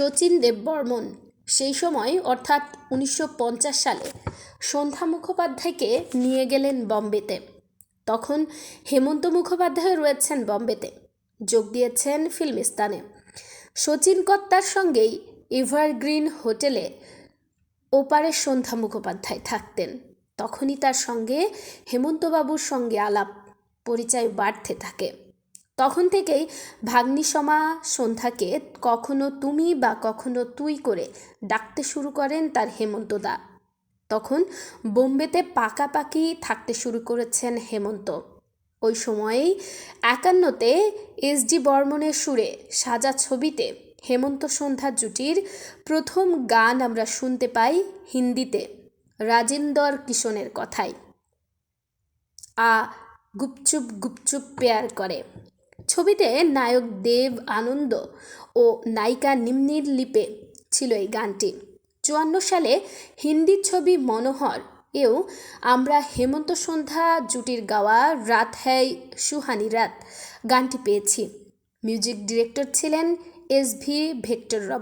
শচীন দেববর্মন। সেই সময়, অর্থাৎ উনিশশো পঞ্চাশ সালে, সন্ধ্যা মুখোপাধ্যায়কে নিয়ে গেলেন বম্বেতে। তখন হেমন্ত মুখোপাধ্যায় রয়েছেন বম্বেতে। যোগ দিয়েছেন ফিল্মিস্তানে শচীন কর্তার সঙ্গেই এভারগ্রিন হোটেলে ওপারে সন্ধ্যা মুখোপাধ্যায় থাকতেন। তখনই তার সঙ্গে হেমন্তবাবুর সঙ্গে আলাপ পরিচয় বাড়তে থাকে। তখন থেকেই ভাগ্নিসমা সন্ধ্যাকে কখনো তুমি বা কখনো তুই করে ডাকতে শুরু করেন তার হেমন্তদা তখন বোম্বেতে পাকাপাকি থাকতে শুরু করেছেন হেমন্ত। ওই সময়েই একান্নতে এস ডি বর্মনের সুরে সাজা ছবিতে হেমন্ত সন্ধ্যা জুটির প্রথম গান আমরা শুনতে পাই হিন্দিতে, রাজেন্দর কিশনের কথায়। আ গুপচুপ গুপচুপ পেয়ার করে। ছবিতে নায়ক দেব আনন্দ ও নায়িকা নিম্নির লিপে ছিল এই গানটি। চুয়ান্ন সালে হিন্দি ছবি মনোহর এও আমরা হেমন্ত সন্ধ্যা, জুটির গাওয়া, রাত হ্যাই সুহানি রাত গানটি পেয়েছি। মিউজিক ডিরেক্টর ছিলেন এস ভি ভেক্টর রমন